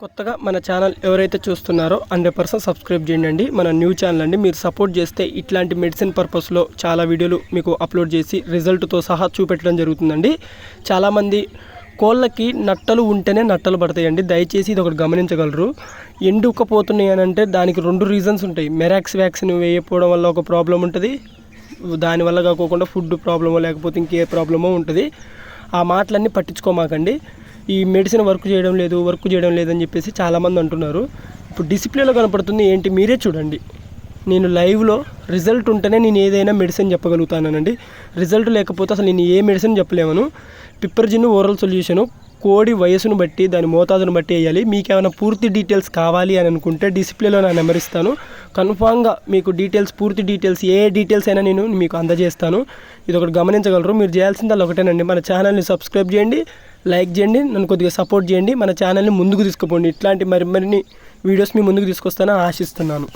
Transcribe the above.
కొత్తగా మన ఛానల్ ఎవరైతే చూస్తున్నారో హండ్రెడ్ పర్సెంట్ సబ్స్క్రైబ్ చేయండి మన న్యూ ఛానల్ అండి. మీరు సపోర్ట్ చేస్తే ఇట్లాంటి మెడిసిన్ పర్పస్లో చాలా వీడియోలు మీకు అప్లోడ్ చేసి రిజల్ట్తో సహా చూపెట్టడం జరుగుతుందండి. చాలామంది కోళ్ళకి నట్టలు ఉంటేనే నట్టలు పడతాయండి. దయచేసి ఇది ఒకటి గమనించగలరు. ఎండుకపోతున్నాయి అని అంటే దానికి రెండు రీజన్స్ ఉంటాయి. మెరాక్స్ వ్యాక్సిన్ వేయకపోవడం వల్ల ఒక ప్రాబ్లం ఉంటుంది. దానివల్ల కాకోకుండా ఫుడ్ ప్రాబ్లమో లేకపోతే ఇంకే ప్రాబ్లమో ఉంటుంది. ఆ మాటలన్నీ పట్టించుకోమాకండి. ఈ మెడిసిన్ వర్క్ చేయడం లేదు వర్క్ చేయడం లేదని చెప్పేసి చాలామంది అంటున్నారు. ఇప్పుడు డిసిప్లిన్లో కనపడుతుంది ఏంటి మీరే చూడండి. నేను లైవ్లో రిజల్ట్ ఉంటేనే నేను ఏదైనా మెడిసిన్ చెప్పగలుగుతానండి రిజల్ట్ లేకపోతే అసలు నేను ఏ మెడిసిన్ చెప్పలేమను. పిప్పర్జిన్ ఓరల్ సొల్యూషను కోడి వయసును బట్టి దాని మోతాదును బట్టి వేయాలి. మీకు ఏమైనా పూర్తి డీటెయిల్స్ కావాలి అని అనుకుంటే డిస్ప్లేలో నా నెంబర్ ఇస్తాను. కన్ఫామ్గా మీకు డీటెయిల్స్ పూర్తి డీటెయిల్స్ ఏ డీటెయిల్స్ అయినా నేను మీకు అందజేస్తాను. ఇది ఒకటి గమనించగలరు. మీరు చేయాల్సింది ఒకటేనండి. మన ఛానల్ని సబ్స్క్రైబ్ చేయండి. లైక్ చేయండి నన్ను కొద్దిగా సపోర్ట్ చేయండి మన ఛానల్ని ముందుకు తీసుకుపోండి. ఇట్లాంటి మరి మరిన్ని వీడియోస్ మీ ముందుకు తీసుకొస్తానని ఆశిస్తున్నాను.